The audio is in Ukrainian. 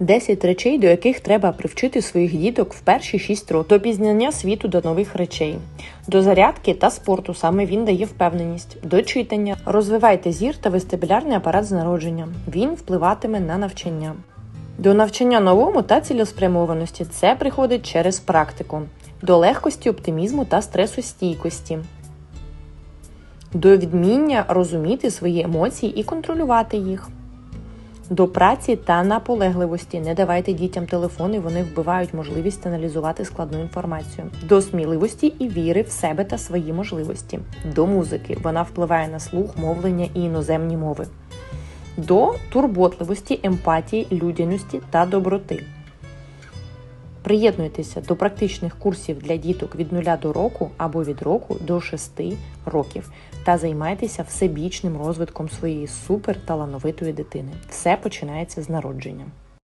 10 речей, до яких треба привчити своїх діток в перші 6 років до пізнання світу до нових речей, до зарядки та спорту. Саме він дає впевненість, до читання. Розвивайте зір та вестибулярний апарат з народження. Він впливатиме на навчання. До навчання новому та цілеспрямованості це приходить через практику, до легкості, оптимізму та стресостійкості, до відміння розуміти свої емоції і контролювати їх. До праці та наполегливості не давайте дітям телефони, вони вбивають можливість аналізувати складну інформацію. До сміливості і віри в себе та свої можливості. До музики вона впливає на слух, мовлення і іноземні мови. До турботливості, емпатії, людяності та доброти. Приєднуйтеся до практичних курсів для діток від 0 до року або від року до 6 років та займайтеся всебічним розвитком своєї суперталановитої дитини. Все починається з народження.